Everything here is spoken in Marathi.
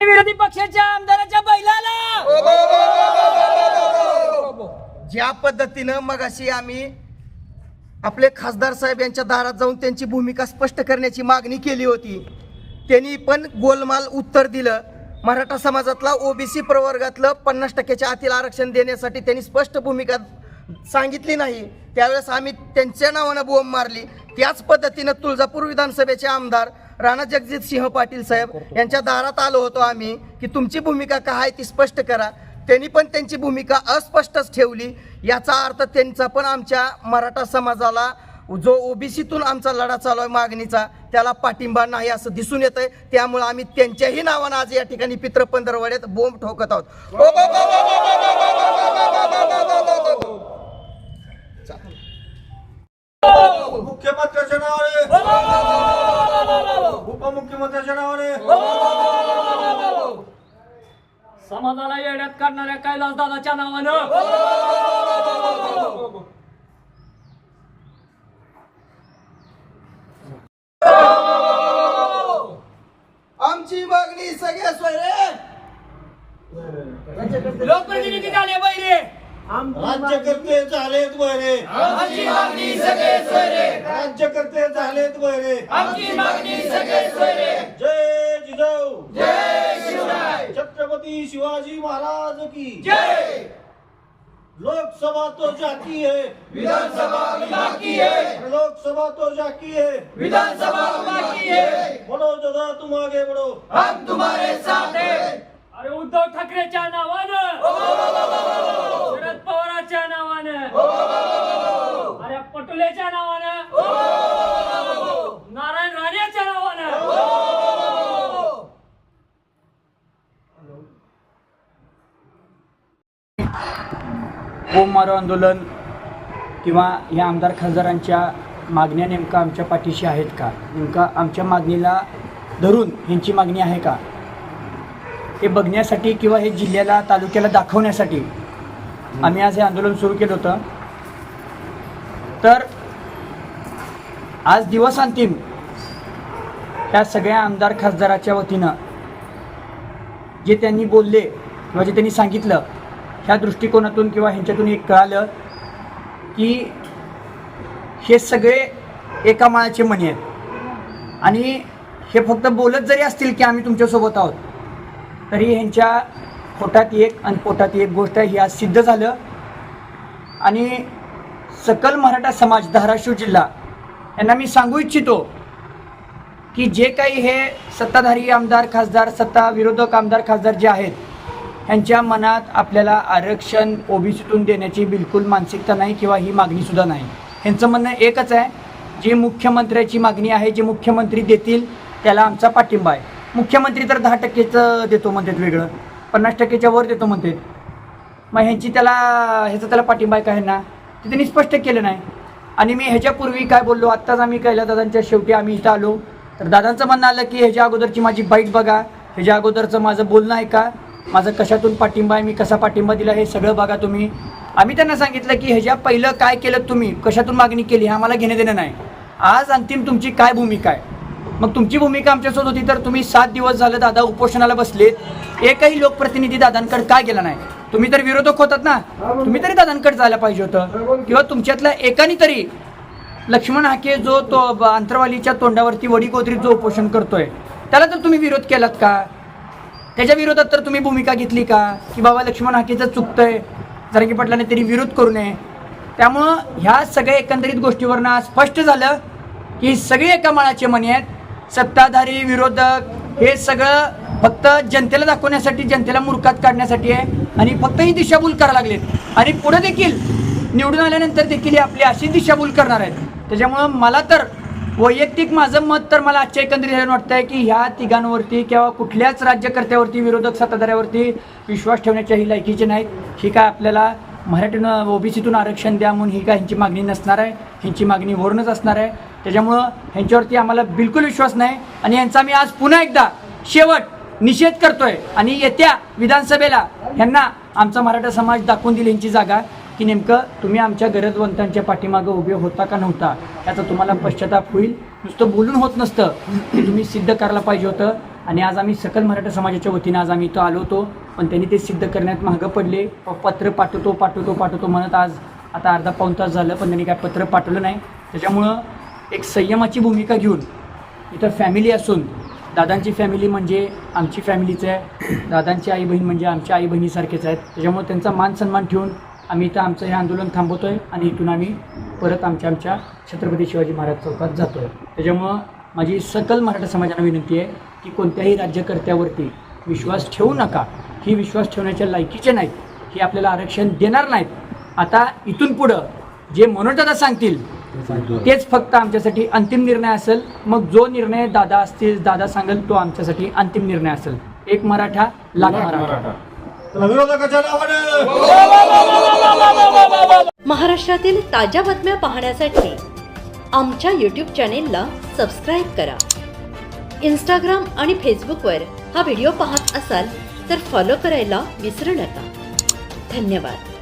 विरोधी पक्षाच्या आमदाराच्या बैलाला! ज्या पद्धतीनं मगाशी आम्ही आपले खासदार साहेब यांच्या दारात जाऊन त्यांची भूमिका स्पष्ट करण्याची मागणी केली होती त्यांनी पण गोलमाल उत्तर दिलं. मराठा समाजातला ओबीसी प्रवर्गातलं पन्नास टक्क्याच्या आतील आरक्षण देण्यासाठी त्यांनी स्पष्ट भूमिका सांगितली नाही. त्यावेळेस आम्ही त्यांच्या नावानं बोंब मारली. त्याच पद्धतीनं तुळजापूर विधानसभेचे आमदार राणा जगजित सिंह पाटील साहेब यांच्या दारात आलो होतो आम्ही की तुमची भूमिका काय आहे ती स्पष्ट करा त्यांनी पण त्यांची भूमिका अस्पष्टच ठेवली याचा अर्थ त्यांचा पण आमच्या मराठा समाजाला जो ओबीसीतून आमचा लढा चालू आहे मागणीचा त्याला पाठिंबा नाही असं दिसून येत आहे त्यामुळे आम्ही त्यांच्याही नावानं आज या ठिकाणी पित्र पंधरवाड्यात बोंब ठोकत आहोत मुख्यमंत्र्यांच्या नावाने उपमुख्यमंत्र्याच्या नावाने समाजाला येड्यात काढणाऱ्या कैलास दादाच्या नावानं आमची मागणी सगळ्या सोयरे लोकप्रतिनिधी झाले बैरे राज्यकर्ते झालेत वैरे आमची मागणी सगळे सोयरे राज्यकर्ते झालेत वैरे आमची मागणी सगळे सोयरे जय जिजाऊ जय शिवराय छत्रपती शिवाजी महाराज की जय लोकसभा तो जाती है विधानसभा बाकी है लोकसभा तो जाती है विधानसभा बाकी है बढ़ो दादा तुम आगे बढ़ो हम तुम्हारे साथ है अरे उद्धव ठाकरेच्या नावानं अरे नावानं. नारायण राणेच्या नावानं. बोंब मारो आंदोलन किंवा या आमदार खासदारांच्या मागण्या नेमका आमच्या पाठीशी आहेत का? नेमका आमच्या मागणीला धरून ह्यांची मागणी आहे का? हे बघण्यासाठी किंवा हे जिल्ह्याला तालुक्याला दाखवण्यासाठी आम्ही आज हे आंदोलन सुरू केलं होतं. तर आज दिवस अंतिम. ह्या सगळ्या आमदार खासदाराच्या वतीनं जे त्यांनी बोलले किंवा जे त्यांनी सांगितलं ह्या दृष्टिकोनातून किंवा ह्यांच्यातून एक कळालं की हे सगळे एका माळाचे म्हणे आहेत. आणि हे फक्त बोलत जरी असतील की आम्ही तुमच्यासोबत आहोत तरी ह्यांच्या पोटात एक आणि पोटात एक गोष्ट आहे ही आज सिद्ध झालं. आणि सकल मराठा समाज धाराशिव जिल्हा यांना मी सांगू इच्छितो की जे काही हे सत्ताधारी आमदार खासदार सत्ता विरोधक आमदार खासदार जे आहेत ह्यांच्या मनात आपल्याला आरक्षण ओबीसीतून देण्याची बिलकुल मानसिकता नाही किंवा ही मागणीसुद्धा नाही. ह्यांचं म्हणणं एकच आहे जी मुख्यमंत्र्याची मागणी आहे जे मुख्यमंत्री देतील त्याला आमचा पाठिंबा आहे. मुख्यमंत्री तर दहा टक्केचं देतो म्हणतात वेगळं पन्नास टक्केच्या वर देतो म्हणतात. मग ह्यांची त्याला ह्याचा त्याला पाठिंबा आहे का ह्यांना? ते त्यांनी स्पष्ट केलं नाही. आणि मी ह्याच्यापूर्वी काय बोललो आत्ताच आम्ही दादांच्या शेवटी आम्ही इथं आलो. तर दादांचं म्हणणं आलं की ह्याच्या अगोदरची माझी बाईट बघा. ह्याच्या अगोदरचं माझं बोलणं आहे का माझं कशातून पाठिंबा आहे मी कसा पाठिंबा दिला हे सगळं बघा तुम्ही. आम्ही त्यांना सांगितलं की ह्याच्या पहिलं काय केलं तुम्ही? कशातून मागणी केली? हे आम्हाला घेणं देणं नाही. आज अंतिम तुमची काय भूमिका आहे? मग तुमची भूमिका आमच्यासोबत होती तर तुम्ही सात दिवस झालं दादा उपोषणाला बसलेत. एकही लोकप्रतिनिधी दादांकडे का गेला नाही? तुम्ही तर विरोधक होतात ना? तुम्ही तरी दादांकडे जायला पाहिजे होतं. किंवा तुमच्यातल्या एकाने तरी लक्ष्मण हाके जो तो अंतरवालीच्या तोंडावरती वडीगोदरीत जो उपोषण करतोय त्याला तर तुम्ही विरोध केलात का? त्याच्या विरोधात तर तुम्ही भूमिका घेतली का? की बाबा लक्ष्मण हाकेचं चुकतंय जरांगी पटलाने तरी विरोध करू नये. त्यामुळं ह्या सगळ्या एकंदरीत गोष्टीवरनं स्पष्ट झालं की सगळे एका माळाचे मणी आहेत. सत्ताधारी विरोधक हे सगळं फक्त जनतेला दाखवण्यासाठी जनतेला मूर्खात काढण्यासाठी आहे. आणि फक्त ही दिशाभूल करायला लागलेत. आणि पुढे देखील निवडून आल्यानंतर देखील आपली अशी दिशाभूल करणार आहेत. त्याच्यामुळं मला तर वैयक्तिक माझं मत तर मला आजच्या एकंदरीत वाटतं आहे की ह्या तिघांवरती किंवा कुठल्याच राज्यकर्त्यावरती विरोधक सत्ताधाऱ्यावरती विश्वास ठेवण्याच्या ही लायकीचे नाहीत. ही काय आपल्याला मराठीनं ओबीसीतून आरक्षण द्या म्हणून ही काय ह्यांची मागणी नसणार आहे. ह्यांची मागणी वरूनच असणार आहे. त्याच्यामुळं ह्यांच्यावरती आम्हाला बिलकुल विश्वास नाही. आणि यांचा मी आज पुन्हा एकदा शेवट निषेध करतोय. आणि येत्या विधानसभेला ह्यांना आमचा मराठा समाज दाखवून दिली यांची जागा की नेमकं तुम्ही आमच्या गरजवंतांच्या पाठीमागं उभे होता का नव्हता? याचा तुम्हाला पश्चाताप होईल. नुसतं बोलून होत नसतं. ते तुम्ही सिद्ध करायला पाहिजे होतं. आणि आज आम्ही सकल मराठा समाजाच्या वतीनं आज आम्ही इथं आलो होतो. पण त्यांनी ते सिद्ध करण्यात मागं पडले. पत्र पाठवतो पाठवतो पाठवतो म्हणत आज आता अर्धा पाऊण तास झालं पण त्यांनी काय पत्र पाठवलं नाही. त्याच्यामुळं एक संयमाची भूमिका घेऊन इथं फॅमिली असून दादांची फॅमिली म्हणजे आमची फॅमिलीच आहे. दादांची आई बहीण म्हणजे आमच्या आई बहिणीसारखेच आहेत. त्याच्यामुळे त्यांचा मान सन्मान ठेवून आम्ही इथं आमचं हे आंदोलन थांबवतो आहे आणि इथून आम्ही परत आमच्या आमच्या छत्रपती शिवाजी महाराज चौकात जातो आहे त्याच्यामुळं माझी सकल मराठा समाजाला विनंती आहे की कोणत्याही राज्यकर्त्यावरती विश्वास ठेवू नका. ही विश्वास ठेवण्याच्या लायकीचे नाहीत. ही आपल्याला आरक्षण देणार नाहीत. आता इथून पुढं जे मनोजदादा सांगतील तेच फक्त आमच्यासाठी अंतिम निर्णय असेल. मग जो निर्णय दादा असतील दादा सांगेल तो आमच्यासाठी अंतिम निर्णय असेल. एक मराठा लाख मराठा. महाराष्ट्रातील ताज्या बातम्या पाहण्यासाठी आमच्या यूट्यूब चॅनेलला सबस्क्राईब करा. इंस्टाग्राम आणि फेसबुकवर हा व्हिडिओ पाहत असाल तर फॉलो करायला विसरू नका. धन्यवाद.